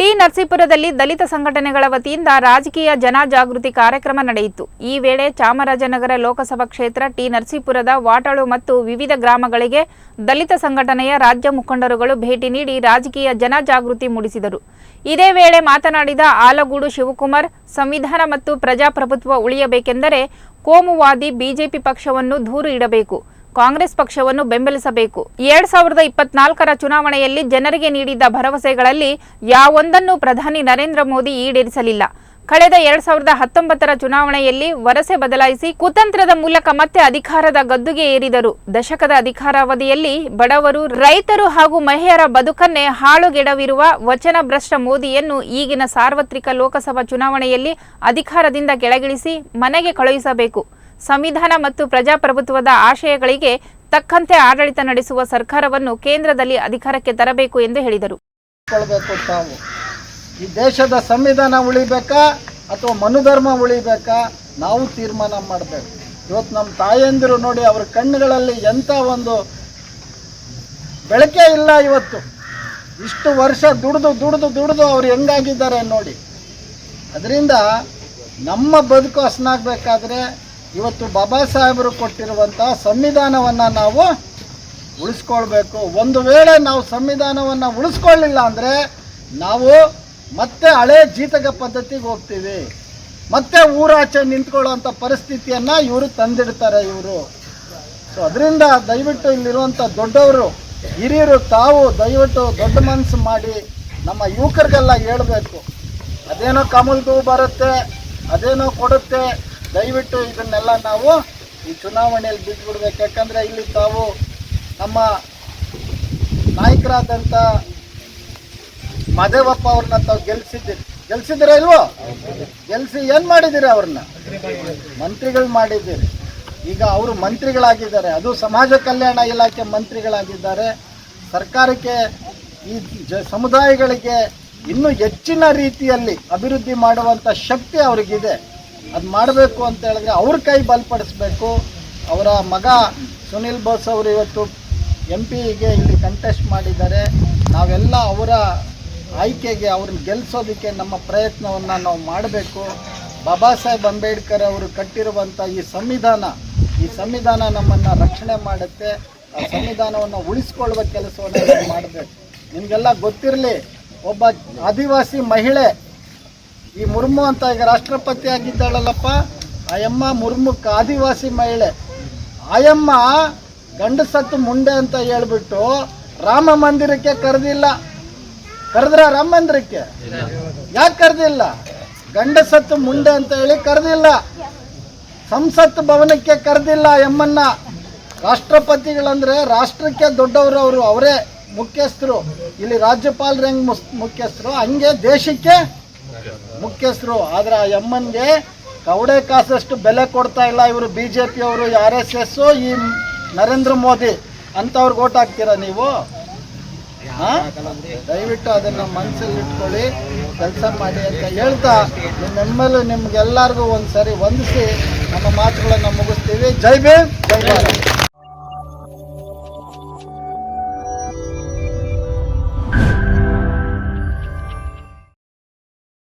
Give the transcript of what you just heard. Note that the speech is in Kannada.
ಟಿ ನರಸೀಪುರದಲ್ಲಿ ದಲಿತ ಸಂಘಟನೆಗಳ ವತಿಯಿಂದ ರಾಜಕೀಯ ಜನಜಾಗೃತಿ ಕಾರ್ಯಕ್ರಮ ನಡೆಯಿತು. ಈ ವೇಳೆ ಚಾಮರಾಜನಗರ ಲೋಕಸಭಾ ಕ್ಷೇತ್ರ ಟಿ ನರಸೀಪುರದ ವಾಟಾಳು ಮತ್ತು ವಿವಿಧ ಗ್ರಾಮಗಳಿಗೆ ದಲಿತ ಸಂಘಟನೆಯ ರಾಜ್ಯ ಮುಖಂಡರುಗಳು ಭೇಟಿ ನೀಡಿ ರಾಜಕೀಯ ಜನಜಾಗೃತಿ ಮೂಡಿಸಿದರು. ಇದೇ ವೇಳೆ ಮಾತನಾಡಿದ ಆಲಗೂಡು ಶಿವಕುಮಾರ್, ಸಂವಿಧಾನ ಮತ್ತು ಪ್ರಜಾಪ್ರಭುತ್ವ ಉಳಿಯಬೇಕೆಂದರೆ ಕೋಮುವಾದಿ ಬಿಜೆಪಿ ಪಕ್ಷವನ್ನು ದೂರು ಇಡಬೇಕು. ಕಾಂಗ್ರೆಸ್ ಪಕ್ಷವನ್ನು ಬೆಂಬಲಿಸಬೇಕು. ಎರಡ್ ಸಾವಿರದ ಇಪ್ಪತ್ನಾಲ್ಕರ ಚುನಾವಣೆಯಲ್ಲಿ ಜನರಿಗೆ ನೀಡಿದ್ದ ಭರವಸೆಗಳಲ್ಲಿ ಯಾವೊಂದನ್ನು ಪ್ರಧಾನಿ ನರೇಂದ್ರ ಮೋದಿ ಈಡೇರಿಸಲಿಲ್ಲ. ಕಳೆದ ಎರಡ್ ಸಾವಿರದ ಹತ್ತೊಂಬತ್ತರ ಚುನಾವಣೆಯಲ್ಲಿ ವರಸೆ ಬದಲಾಯಿಸಿ ಕುತಂತ್ರದ ಮೂಲಕ ಮತ್ತೆ ಅಧಿಕಾರದ ಗದ್ದುಗೆ ಏರಿದರು. ದಶಕದ ಅಧಿಕಾರಾವಧಿಯಲ್ಲಿ ಬಡವರು, ರೈತರು ಹಾಗೂ ಮಹಿಳೆಯರ ಬದುಕನ್ನೇ ಹಾಳುಗೆಡವಿರುವ ವಚನಭ್ರಷ್ಟ ಮೋದಿಯನ್ನು ಈಗಿನ ಸಾರ್ವತ್ರಿಕ ಲೋಕಸಭಾ ಚುನಾವಣೆಯಲ್ಲಿ ಅಧಿಕಾರದಿಂದ ಕೆಳಗಿಳಿಸಿ ಮನೆಗೆ ಕಳುಹಿಸಬೇಕು. ಸಂವಿಧಾನ ಮತ್ತು ಪ್ರಜಾಪ್ರಭುತ್ವದ ಆಶಯಗಳಿಗೆ ತಕ್ಕಂತೆ ಆಡಳಿತ ನಡೆಸುವ ಸರ್ಕಾರವನ್ನು ಕೇಂದ್ರದಲ್ಲಿ ಅಧಿಕಾರಕ್ಕೆ ತರಬೇಕು ಎಂದು ಹೇಳಿದರು. ತಾವು. ಈ ದೇಶದ ಸಂವಿಧಾನ ಉಳಿಬೇಕಾ ಅಥವಾ ಮನುಧರ್ಮ ಉಳಿಬೇಕಾ ನಾವು ತೀರ್ಮಾನ ಮಾಡಬೇಕು. ಇವತ್ತು ನಮ್ಮ ತಾಯಂದಿರು ನೋಡಿ ಅವ್ರ ಕಣ್ಣುಗಳಲ್ಲಿ ಎಂಥ ಒಂದು ಬೆಳಕೆ ಇಲ್ಲ ಇವತ್ತು. ಇಷ್ಟು ವರ್ಷ ದುಡಿದು ದುಡಿದು ದುಡಿದು ಅವ್ರು ಹೆಂಗಾಗಿದ್ದಾರೆ ನೋಡಿ. ಅದರಿಂದ ನಮ್ಮ ಬದುಕು ಹಸನಾಗಬೇಕಾದ್ರೆ ಇವತ್ತು ಬಾಬಾ ಸಾಹೇಬರು ಕೊಟ್ಟಿರುವಂಥ ಸಂವಿಧಾನವನ್ನು ನಾವು ಉಳಿಸ್ಕೊಳ್ಬೇಕು. ಒಂದು ವೇಳೆ ನಾವು ಸಂವಿಧಾನವನ್ನು ಉಳಿಸ್ಕೊಳ್ಳಿಲ್ಲ ಅಂದರೆ ನಾವು ಮತ್ತೆ ಹಳೆ ಜೀತಕ ಪದ್ಧತಿಗೆ ಹೋಗ್ತೀವಿ. ಮತ್ತೆ ಊರಾಚೆ ನಿಂತ್ಕೊಳ್ಳೋಂಥ ಪರಿಸ್ಥಿತಿಯನ್ನು ಇವರು ತಂದಿಡ್ತಾರೆ ಇವರು. ಸೊ ಅದರಿಂದ ದಯವಿಟ್ಟು ಇಲ್ಲಿರುವಂಥ ದೊಡ್ಡವರು, ಹಿರಿಯರು, ತಾವು ದಯವಿಟ್ಟು ದೊಡ್ಡ ಮನಸ್ಸು ಮಾಡಿ ನಮ್ಮ ಯುವಕರಿಗೆಲ್ಲ ಹೇಳಬೇಕು. ಅದೇನೋ ಕಮಲ್ಗೂ ಬರುತ್ತೆ, ಅದೇನೋ ಕೊಡುತ್ತೆ ದಯವಿಟ್ಟು ಇದನ್ನೆಲ್ಲ ನಾವು ಈ ಚುನಾವಣೆಯಲ್ಲಿ ಬಿಟ್ಬಿಡ್ಬೇಕು ಯಾಕಂದರೆ ಇಲ್ಲಿ ತಾವು ನಮ್ಮ ನಾಯಕರಾದಂಥ ಮಾದೇವಪ್ಪ ಅವ್ರನ್ನ ತಾವು ಗೆಲ್ಸಿದ್ದೀರಿ. ಗೆಲ್ಸಿದ್ದೀರಾ ಇಲ್ವೋ? ಗೆಲ್ಸಿ ಏನು ಮಾಡಿದ್ದೀರಿ ಅವ್ರನ್ನ? ಮಂತ್ರಿಗಳು ಮಾಡಿದ್ದೀರಿ. ಈಗ ಅವರು ಮಂತ್ರಿಗಳಾಗಿದ್ದಾರೆ. ಅದು ಸಮಾಜ ಕಲ್ಯಾಣ ಇಲಾಖೆ ಮಂತ್ರಿಗಳಾಗಿದ್ದಾರೆ. ಸರ್ಕಾರಕ್ಕೆ ಈ ಜ ಸಮುದಾಯಗಳಿಗೆ ಇನ್ನೂ ಹೆಚ್ಚಿನ ರೀತಿಯಲ್ಲಿ ಅಭಿವೃದ್ಧಿ ಮಾಡುವಂಥ ಶಕ್ತಿ ಅವ್ರಿಗಿದೆ. ಅದು ಮಾಡಬೇಕು ಅಂತ ಹೇಳಿದ್ರೆ ಅವ್ರ ಕೈ ಬಲಪಡಿಸ್ಬೇಕು. ಅವರ ಮಗ ಸುನಿಲ್ ಬೋಸ್ ಅವರು ಇವತ್ತು ಎಂ ಪಿಗೆ ಇಲ್ಲಿ ಕಂಟೆಸ್ಟ್ ಮಾಡಿದ್ದಾರೆ. ನಾವೆಲ್ಲ ಅವರ ಆಯ್ಕೆಗೆ, ಅವ್ರನ್ನ ಗೆಲ್ಲಿಸೋದಕ್ಕೆ ನಮ್ಮ ಪ್ರಯತ್ನವನ್ನು ನಾವು ಮಾಡಬೇಕು. ಬಾಬಾ ಸಾಹೇಬ್ ಅಂಬೇಡ್ಕರ್ ಅವರು ಕಟ್ಟಿರುವಂಥ ಈ ಸಂವಿಧಾನ ಈ ಸಂವಿಧಾನ ನಮ್ಮನ್ನು ರಕ್ಷಣೆ ಮಾಡುತ್ತೆ. ಆ ಸಂವಿಧಾನವನ್ನು ಉಳಿಸ್ಕೊಳ್ಳುವ ಕೆಲಸವನ್ನು ಮಾಡಬೇಕು. ನಿಮಗೆಲ್ಲ ಗೊತ್ತಿರಲಿ, ಒಬ್ಬ ಆದಿವಾಸಿ ಮಹಿಳೆ ಈ ಮುರ್ಮು ಅಂತ ಈಗ ರಾಷ್ಟ್ರಪತಿ ಆಗಿದ್ದಾಳಲ್ಲಪ್ಪ, ಆಯಮ್ಮ ಮುರ್ಮುಕ್ ಆದಿವಾಸಿ ಮಹಿಳೆ. ಆಯಮ್ಮ ಗಂಡಸತ್ತು ಮುಂಡೆ ಅಂತ ಹೇಳ್ಬಿಟ್ಟು ರಾಮ ಮಂದಿರಕ್ಕೆ ಕರೆದಿಲ್ಲ. ಕರೆದ್ರ ರಾಮ ಮಂದಿರಕ್ಕೆ? ಯಾಕೆ ಕರೆದಿಲ್ಲ? ಗಂಡಸತ್ತು ಮುಂಡೆ ಅಂತ ಹೇಳಿ ಕರೆದಿಲ್ಲ. ಸಂಸತ್ ಭವನಕ್ಕೆ ಕರೆದಿಲ್ಲ ಎಮ್ಮನ್ನ ರಾಷ್ಟ್ರಪತಿಗಳಂದ್ರೆ ರಾಷ್ಟ್ರಕ್ಕೆ ದೊಡ್ಡವರು ಅವರು, ಅವರೇ ಮುಖ್ಯಸ್ಥರು. ಇಲ್ಲಿ ರಾಜ್ಯಪಾಲರು ಹೆಂಗ್ ಮುಖ್ಯಸ್ಥರು, ಹಂಗೆ ದೇಶಕ್ಕೆ ಮುಖ್ಯಸ್ಥರು. ಆದ್ರೆ ಆ ಎಮ್ಮನ್ಗೆ ಕವಡೆ ಕಾಸಷ್ಟು ಬೆಲೆ ಕೊಡ್ತಾ ಇಲ್ಲ ಇವರು ಬಿ ಜೆ ಪಿಯವರು ಆರ್ ಎಸ್ ಎಸ್ ಈ ನರೇಂದ್ರ ಮೋದಿ. ಅಂಥವ್ರಿಗೆ ಓಟ್ ಹಾಕ್ತೀರಾ ನೀವು? ದಯವಿಟ್ಟು ಅದನ್ನು ಮನಸ್ಸಲ್ಲಿ ಇಟ್ಕೊಳ್ಳಿ ಕೆಲಸ ಮಾಡಿ ಅಂತ ಹೇಳ್ತಾ ನಿಮ್ಮೆಲ್ಲೂ ನಿಮ್ಗೆಲ್ಲರಿಗೂ ಒಂದು ಸರಿ ವಂದಿಸಿ ನಮ್ಮ ಮಾತುಗಳನ್ನು ಮುಗಿಸ್ತೀವಿ. ಜೈ ಭೀಮ್ ಜೈ ಭಾರತ್.